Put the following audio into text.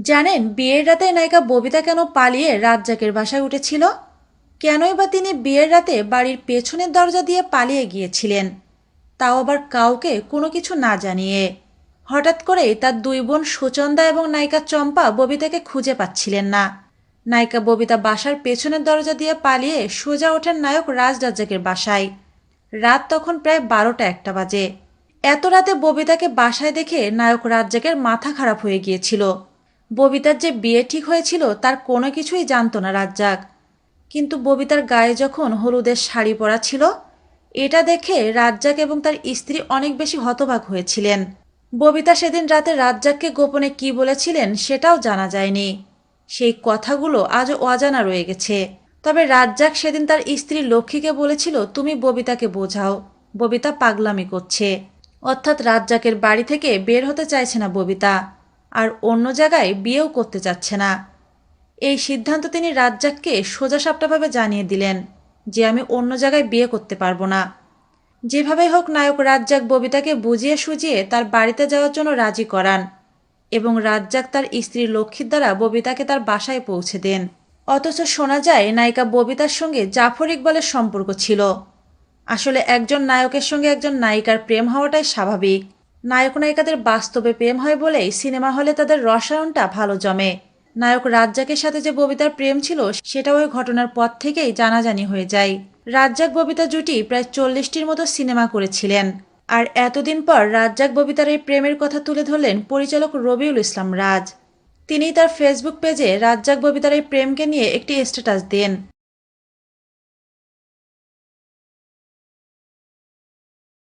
জানেন, বিয়ের রাতে নায়িকা ববিতা কেন পালিয়ে রাজ্জাকের বাসায় উঠেছিল? কেনই বা তিনি বিয়ের রাতে বাড়ির পেছনের দরজা দিয়ে পালিয়ে গিয়েছিলেন? তাও আবার কাউকে কোনো কিছু না জানিয়ে। হঠাৎ করেই তার দুই বোন সুচন্দা এবং নায়িকা চম্পা ববিতাকে খুঁজে পাচ্ছিলেন না। নায়িকা ববিতা বাসার পেছনের দরজা দিয়ে পালিয়ে সোজা ওঠেন নায়ক রাজ রাজ্জাকের বাসায়। রাত তখন প্রায় বারোটা একটা বাজে। এত রাতে ববিতাকে বাসায় দেখে নায়ক রাজ্জাকের মাথা খারাপ হয়ে গিয়েছিল। ববিতার যে বিয়ে ঠিক হয়েছিল তার কোনো কিছুই জানতো না রাজ্জাক। কিন্তু ববিতার গায়ে যখন হলুদের শাড়ি পরা ছিল, এটা দেখে রাজ্জাক এবং তার স্ত্রী অনেক বেশি হতবাক হয়েছিলেন। ববিতা সেদিন রাতে রাজ্জাককে গোপনে কি বলেছিলেন সেটাও জানা যায়নি। সেই কথাগুলো আজও অজানা রয়ে গেছে। তবে রাজ্জাক সেদিন তার স্ত্রী লক্ষ্মীকে বলেছিল, তুমি ববিতাকে বোঝাও। ববিতা পাগলামি করছে। অর্থাৎ রাজ্জাকের বাড়ি থেকে বের হতে চাইছে না ববিতা। আর অন্য জায়গায় বিয়েও করতে চাচ্ছে না। এই সিদ্ধান্ত তিনি রাজ্জাককে সোজাসাপটাভাবে জানিয়ে দিলেন যে আমি অন্য জায়গায় বিয়ে করতে পারব না। যেভাবেই হোক নায়ক রাজ্জাক ববিতাকে বুঝিয়ে সুজিয়ে তার বাড়িতে যাওয়ার জন্য রাজি করান এবং রাজ্জাক তার স্ত্রী লক্ষ্মীর দ্বারা ববিতাকে তার বাসায় পৌঁছে দেন। অথচ শোনা যায় নায়িকা ববিতার সঙ্গে জাফর ইকবালের সম্পর্ক ছিল। আসলে একজন নায়কের সঙ্গে একজন নায়িকার প্রেম হওয়াটাই স্বাভাবিক। নায়ক নায়িকাদের বাস্তবে প্রেম হয় বলেই সিনেমা হলে তাদের রসায়নটা ভালো জমে। নায়ক রাজ্জাকের সাথে যে ববিতার প্রেম ছিল সেটা ওই ঘটনার পর থেকেই জানাজানি হয়ে যায়। রাজ্জাক ববিতা জুটি প্রায় চল্লিশটির মতো সিনেমা করেছিলেন। আর এতদিন পর রাজ্জাক ববিতার এই প্রেমের কথা তুলে ধরলেন পরিচালক রবিউল ইসলাম রাজ। তিনি তার ফেসবুক পেজে রাজ্জাক ববিতার এই প্রেমকে নিয়ে একটি স্ট্যাটাস দেন।